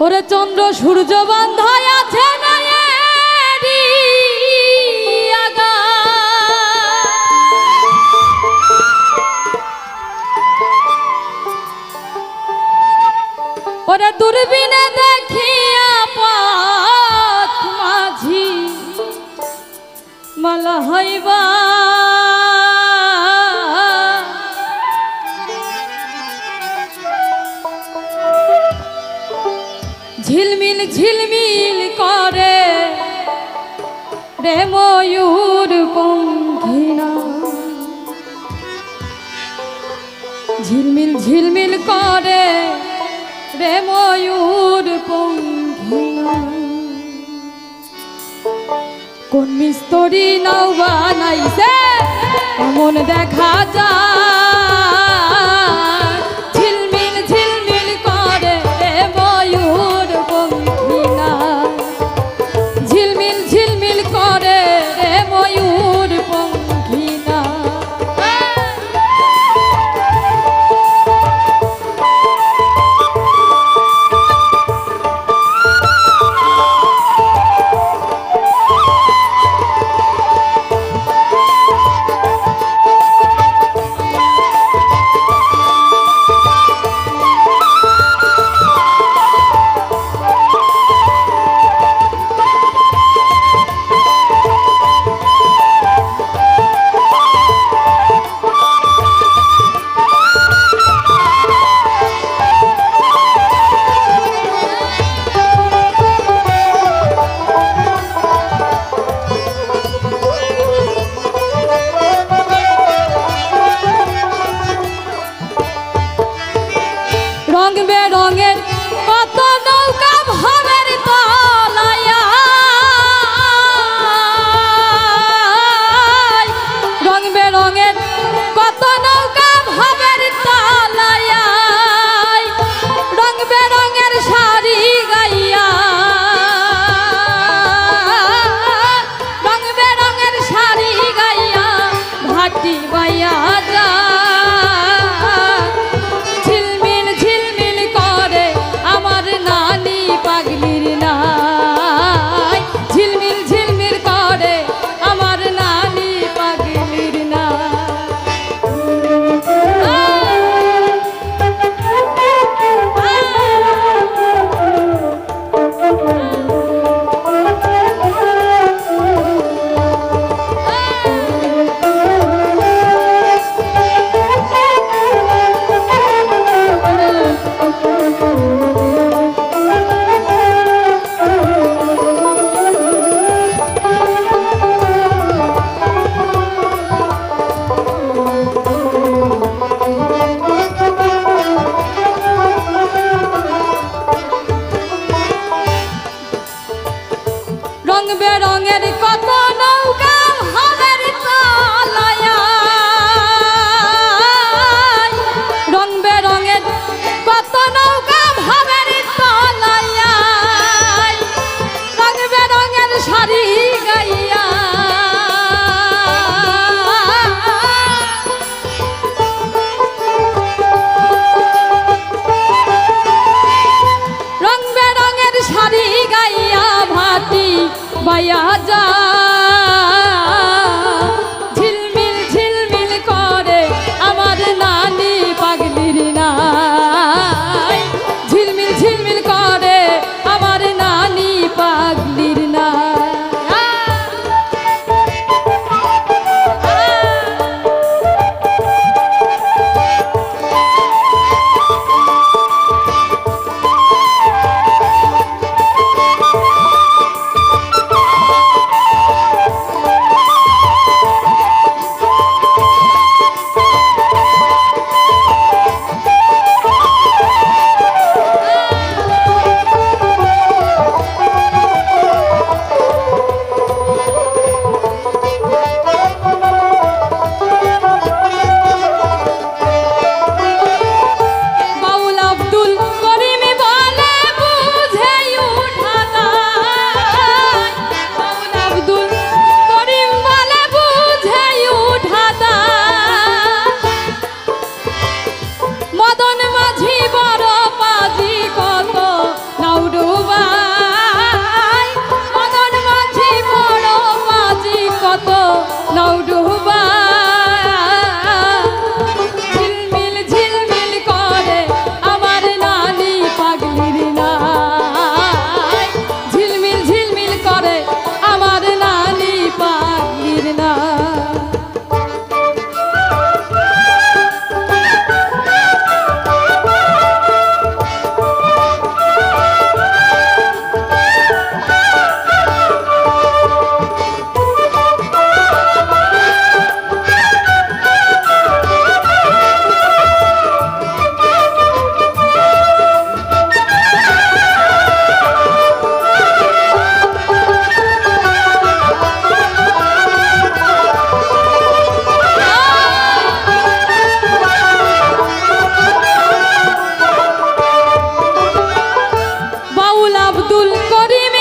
ওরে চন্দ্র সূর্য বান্ধায় আছে ওরে দূরবীনে দেখিয়া পথ মাঝি মালা হইবা ঝিলমিল ঝিলমিল করে রে ময়ূর পঙ্খিনা। ঝিলমিল ঝিলমিল করে রে ময়ূর পঙ্খিনা। কোন মিস্তরি নাও বানাইছে মন দেখা যায় Діма. কত পাইয়া যা আব্দুল করিম